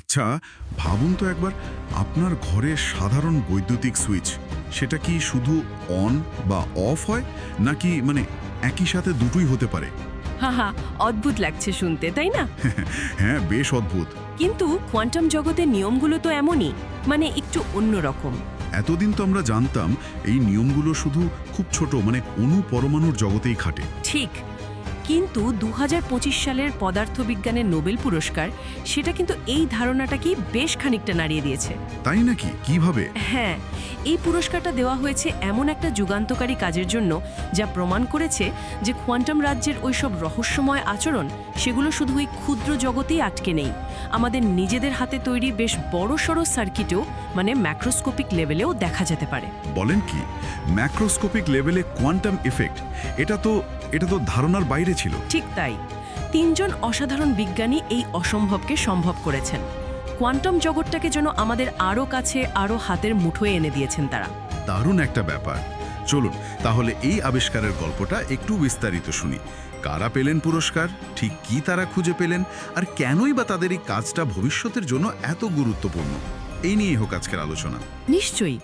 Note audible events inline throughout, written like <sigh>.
আচ্ছা ভাবুন তো একবার আপনার ঘরে সাধারণ বৈদ্যুতিক সুইচ সেটা কি শুধু অন বা অফ হয় নাকি মানে একই সাথে দুটোই হতে পারে? হা হা অদ্ভুত লাগছে শুনতে তাই না? <laughs> হ্যাঁ বেশ অদ্ভুত। কিন্তু কোয়ান্টাম জগতের নিয়মগুলো তো এমনই মানে একটু অন্যরকম এতদিন তো আমরা জানতাম এই নিয়মগুলো শুধু খুব ছোট মানে অণু পরমাণুর জগতেই খাটে। ঠিক কিন্তু দু হাজার পঁচিশ সালের পদার্থবিজ্ঞানের নোবেল পুরস্কার সেটা কিন্তু এই ধারণাটাকেই বেশ খানিকটা নাড়িয়ে দিয়েছে। তাই নাকি? কীভাবে? হ্যাঁ এই পুরস্কারটা দেওয়া হয়েছে এমন একটা যুগান্তকারী কাজের জন্য যা প্রমাণ করেছে যে কোয়ান্টাম রাজ্যের ওইসব রহস্যময় আচরণ সেগুলো শুধু ওই ক্ষুদ্র জগতেই আটকে নেই। আমাদের নিজেদের হাতে তৈরি বেশ বড় সড়ো সার্কিটেও মানে ম্যাক্রোস্কোপিক লেভেলেও দেখা যেতে পারে। বলেন কি? ম্যাক্রোস্কোপিক লেভেলে কোয়ান্টাম এফেক্ট এটা তো এটা তো ধারণার বাইরে ছিল। ঠিক তাই। তিনজন অসাধারণ বিজ্ঞানী এই অসম্ভবকে সম্ভব করেছেন। কোয়ান্টাম জগৎটাকে যেন আমাদের আরও কাছে আরও হাতের মুঠোয় এনে দিয়েছেন তারা। দারুণ একটা ব্যাপার। চলুন তাহলে এই আবিষ্কারের গল্পটা একটু বিস্তারিত শুনি। কারা পেলেন পুরস্কার? ঠিক কি তারা খুঁজে পেলেন? আর কেনই বা তাদের এই কাজটা ভবিষ্যতের জন্য এত গুরুত্বপূর্ণ? এই নিয়েই হোক আজকের আলোচনা। নিশ্চয়ই।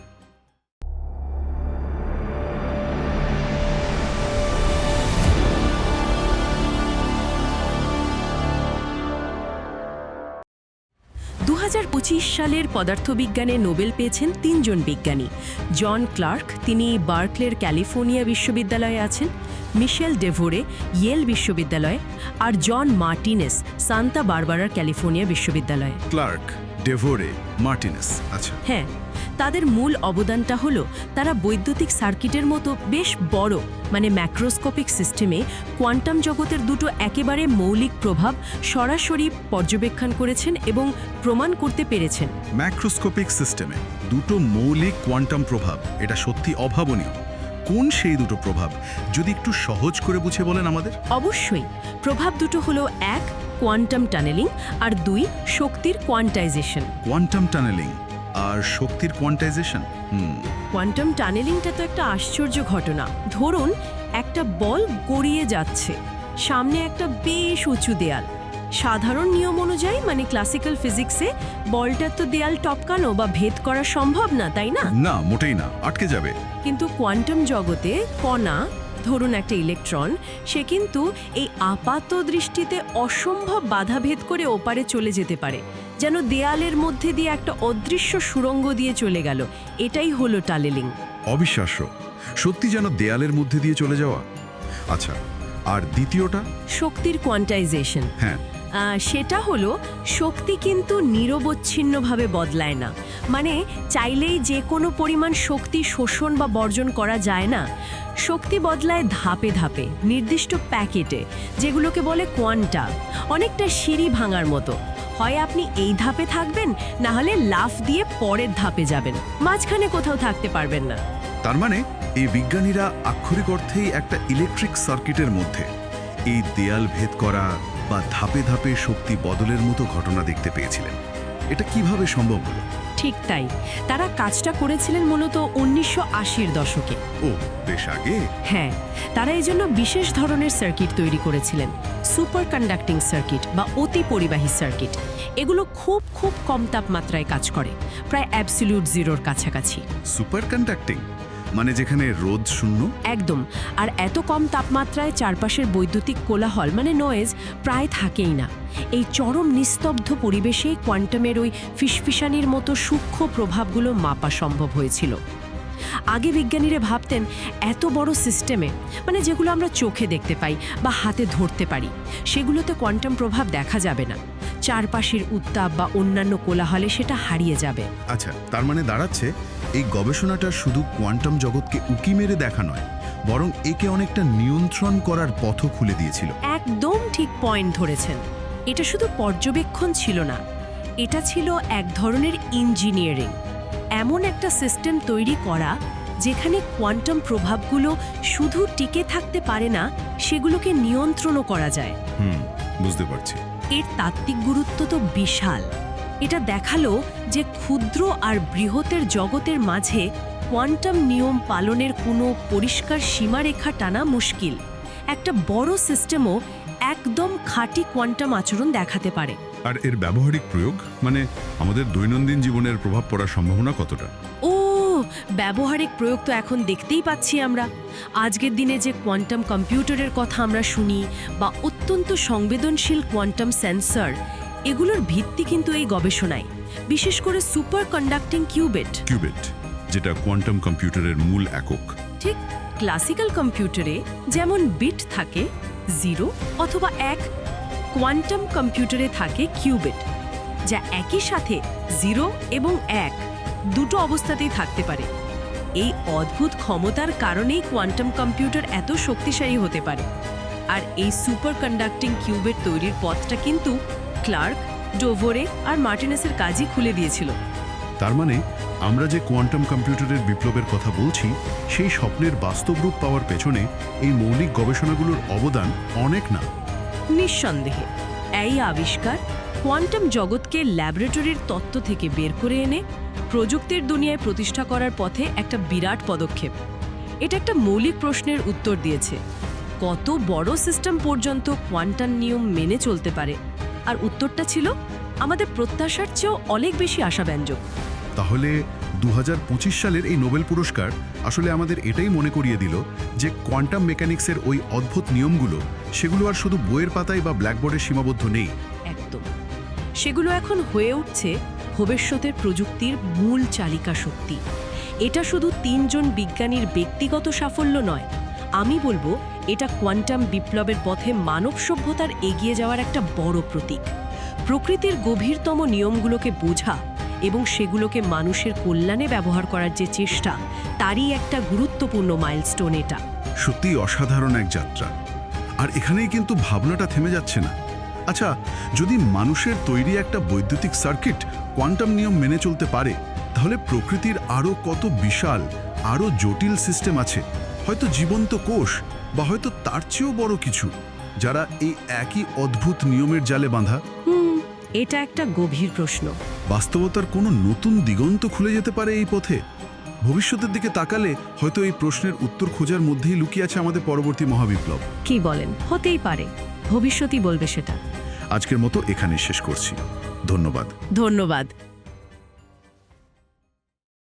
সালের পদার্থবিজ্ঞানে নোবেল পেয়েছেন তিনজন বিজ্ঞানী। জন ক্লার্ক, তিনি বার্কলের ক্যালিফোর্নিয়া বিশ্ববিদ্যালয়ে আছেন, মিশেল ডেভোরে ইয়েল বিশ্ববিদ্যালয়ে, আর জন মার্টিনেস, সান্তা বারবারার ক্যালিফোর্নিয়া বিশ্ববিদ্যালয়ে। ক্লার্ক ডেভোরে মার্টিনেস আচ্ছা। হ্যাঁ তাদের মূল অবদানটা হলো তারা বৈদ্যুতিক সার্কিটের মতো বেশ বড় মানে ম্যাক্রোস্কোপিক সিস্টেমে কোয়ান্টাম জগতের দুটো একেবারে মৌলিক প্রভাব সরাসরি পর্যবেক্ষণ করেছেন এবং প্রমাণ করতে পেরেছেন। ম্যাক্রোস্কোপিক সিস্টেমে দুটো মৌলিক কোয়ান্টাম প্রভাব এটা সত্যি অভাবনীয়। কোন সেই দুটো প্রভাব? যদি একটু সহজ করে বুঝে বলেন আমাদের। অবশ্যই। প্রভাব দুটো হলো এক কোয়ান্টাম টানেলিং আর দুই শক্তির কোয়ান্টাইজেশন। Quantum tunnelling. আর শক্তির কোয়ান্টাইজেশন? কোয়ান্টাম টানেলিংটা তো একটা আশ্চর্য ঘটনা। ধরুন একটা বল গড়িয়ে যাচ্ছে। সামনে একটা বেশ উঁচু দেয়াল। সাধারণ নিয়ম অনুযায়ী মানে ক্লাসিক্যাল ফিজিক্সে বলটার তো দেয়াল টপকানো বা ভেদ করা সম্ভব না তাই না? না মোটেই না আটকে যাবে। কিন্তু কোয়ান্টাম জগতে কণা ধরুন একটা ইলেকট্রন সে কিন্তু এই আপাত দৃষ্টিতে অসম্ভব বাধা ভেদ করে ওপারে চলে যেতে পারে যেন দেয়ালের মধ্যে দিয়ে একটা অদৃশ্য সুড়ঙ্গ দিয়ে চলে গেল। এটাই হলো টালেলিং। অবিশ্বাস্য। সত্যি যেন দেয়ালের মধ্যে দিয়ে চলে যাওয়া? আচ্ছা আর দ্বিতীয়টা? শক্তির কোয়ান্টাইজেশন হ্যাঁ। সেটা হলো শক্তি কিন্তু নিরবচ্ছিন্নভাবে বদলায় না। মানে চাইলেই যে কোনো পরিমাণ শক্তি শোষণ বা বর্জন করা যায় না। শক্তি বদলায় ধাপে ধাপে, নির্দিষ্ট প্যাকেটে, যেগুলোকে বলে কোয়ান্টা। অনেকটা সিঁড়ি ভাঙার মতো। হয় আপনি এই ধাপে থাকবেন, না হলে লাফ দিয়ে পরের ধাপে যাবেন। মাঝখানে কোথাও থাকতে পারবেন না। তার মানে এই বিজ্ঞানীরা আক্ষরিক অর্থেই একটা ইলেকট্রিক সার্কিটের মধ্যে। এই দেয়াল ভেদ করা বা ধাপে ধাপে শক্তি বদলের মতো ঘটনা দেখতে পেয়েছিলেন। এটা কীভাবে সম্ভব হলো? ঠিক তাই। তারা কাজটা করেছিলেন মূলত উনিশশো আশির দশকে। ও বেশ আগে? হ্যাঁ তারা এই জন্য বিশেষ ধরনের সার্কিট তৈরি করেছিলেন। সুপার কন্ডাক্টিং সার্কিট বা অতি পরিবাহী সার্কিট। এগুলো খুব খুব কম তাপমাত্রায় কাজ করে। প্রায় অ্যাবসলিউট জিরোর কাছাকাছি। সুপার কন্ডাক্টিং মানে যেখানে রোদ শূন্য? একদম। আর এত কম তাপমাত্রায় চারপাশের বৈদ্যুতিক কোলাহল মানে নয়েজ প্রায় থাকেই না। এই চরম নিস্তব্ধ পরিবেশে কোয়ান্টামের ওই ফিসফিসানির মতো সূক্ষ্ম প্রভাবগুলো মাপা সম্ভব হয়েছিল। আগে বিজ্ঞানীরা ভাবতেন এত বড় সিস্টেমে মানে যেগুলো আমরা চোখে দেখতে পাই বা হাতে ধরতে পারি সেগুলোতে কোয়ান্টাম প্রভাব দেখা যাবে না। চারপাশের উত্তাপ বা অন্যান্য কোলাহলে সেটা হারিয়ে যাবে। আচ্ছা তার মানে দাঁড়াচ্ছে এই গবেষণাটা শুধু কোয়ান্টাম জগৎকে উকি মেরে দেখা নয় বরং একে অনেকটা নিয়ন্ত্রণ করার পথও খুলে দিয়েছিল। একদম ঠিক পয়েন্ট ধরেছেন। এটা শুধু পর্যবেক্ষণ ছিল না এটা ছিল এক ধরনের ইঞ্জিনিয়ারিং। এমন একটা সিস্টেম তৈরি করা যেখানে কোয়ান্টাম প্রভাবগুলো শুধু টিকে থাকতে পারে না সেগুলোকে নিয়ন্ত্রণও করা যায়। হুম বুঝতে পারছি। এর তাত্ত্বিক গুরুত্ব তো বিশাল। এটা দেখাল যে ক্ষুদ্র আর বৃহতের জগতের মাঝে কোয়ান্টাম নিয়ম পালনের কোনো পরিষ্কার সীমারেখা টানা মুশকিল। একটা বড় সিস্টেমও একদম খাঁটি কোয়ান্টাম আচরণ দেখাতে পারে। আর এর ব্যবহারিক প্রয়োগ? মানে আমাদের দৈনন্দিন জীবনের প্রভাব পড়ার সম্ভাবনা কতটা? ও ব্যবহারিক প্রয়োগ তো এখন দেখতেই পাচ্ছি আমরা। আজকের দিনে যে কোয়ান্টাম কম্পিউটারের কথা আমরা শুনি বা অত্যন্ত সংবেদনশীল কোয়ান্টাম সেন্সর এগুলোর ভিত্তি কিন্তু এই গবেষণায়। বিশেষ করে সুপার কন্ডাক্টিং কিউবেট। কিউবেট যেটা কোয়ান্টাম কম্পিউটারের মূল একক। ঠিক ক্লাসিক্যাল কম্পিউটারে যেমন বিট থাকে জিরো অথবা এক কোয়ান্টাম কম্পিউটারে থাকে কিউবিট যা একই সাথে জিরো এবং এক দুটো অবস্থাতেই থাকতে পারে। এই অদ্ভুত ক্ষমতার কারণেই কোয়ান্টাম কম্পিউটার এত শক্তিশালী হতে পারে। আর এই সুপার কন্ডাক্টিং কিউবেট তৈরির পথটা কিন্তু ক্লার্ক ডোভোরে আর মার্টিনেসের কাজই খুলে দিয়েছিল। তার মানে আমরা যে কোয়ান্টাম কম্পিউটারের বিপ্লবের কথা বলছি সেই স্বপ্নের বাস্তব রূপ পাওয়ার পেছনে এই মৌলিক গবেষণাগুলোর অবদান অনেক না? নিঃসন্দেহে এই আবিষ্কার কোয়ান্টাম জগৎকে ল্যাবরেটরির তত্ত্ব থেকে বের করে এনে প্রযুক্তির দুনিয়ায় প্রতিষ্ঠা করার পথে একটা বিরাট পদক্ষেপ। এটা একটা মৌলিক প্রশ্নের উত্তর দিয়েছে। কত বড় সিস্টেম পর্যন্ত কোয়ান্টাম নিয়ম মেনে চলতে পারে? আর উত্তরটা ছিল আমাদের প্রত্যাশার চেয়েও অনেক বেশি আশাব্যঞ্জক। তাহলে দু হাজার পঁচিশ সালের এই নোবেল পুরস্কার আসলে আমাদের এটাই মনে করিয়ে দিল যে কোয়ান্টাম মেকানিক্সের ওই অদ্ভুত নিয়মগুলো সেগুলো আর শুধু বইয়ের পাতায় বা ব্ল্যাকবোর্ডে সীমাবদ্ধ নেই। একদম। সেগুলো এখন হয়ে উঠছে ভবিষ্যতের প্রযুক্তির মূল চালিকা শক্তি। এটা শুধু তিনজন বিজ্ঞানীর ব্যক্তিগত সাফল্য নয় আমি বলব এটা কোয়ান্টাম বিপ্লবের পথে মানব সভ্যতার এগিয়ে যাওয়ার একটা বড় প্রতীক। প্রকৃতির গভীরতম নিয়মগুলোকে বোঝা এবং সেগুলোকে মানুষের কল্যাণে ব্যবহার করার যে চেষ্টা, তারই একটা গুরুত্বপূর্ণ মাইলস্টোন এটা। সত্যি অসাধারণ এক যাত্রা। আর এখানেই কিন্তু ভাবনাটা থেমে যাচ্ছে না। আচ্ছা যদি মানুষের তৈরি একটা বৈদ্যুতিক সার্কিট কোয়ান্টাম নিয়ম মেনে চলতে পারে, তাহলে প্রকৃতির আরও কত বিশাল আরও জটিল সিস্টেম আছে? হয়তো জীবন্ত কোষ বা হয়তো তার চেয়েও বড় কিছু যারা এই একই অদ্ভুত নিয়মের জালে বাঁধা? এটা একটা গভীর প্রশ্ন। বাস্তবতার কোনো নতুন দিগন্ত খুলে যেতে পারে এই পথে? ভবিষ্যতের দিকে তাকালে হয়তো এই প্রশ্নের উত্তর খোঁজার মধ্যেই লুকিয়ে আছে আমাদের পরবর্তী মহাবিপ্লব। কি বলেন? হতেই পারে। ভবিষ্যতই বলবে সেটা। আজকের মতো এখানে শেষ করছি। ধন্যবাদ। ধন্যবাদ।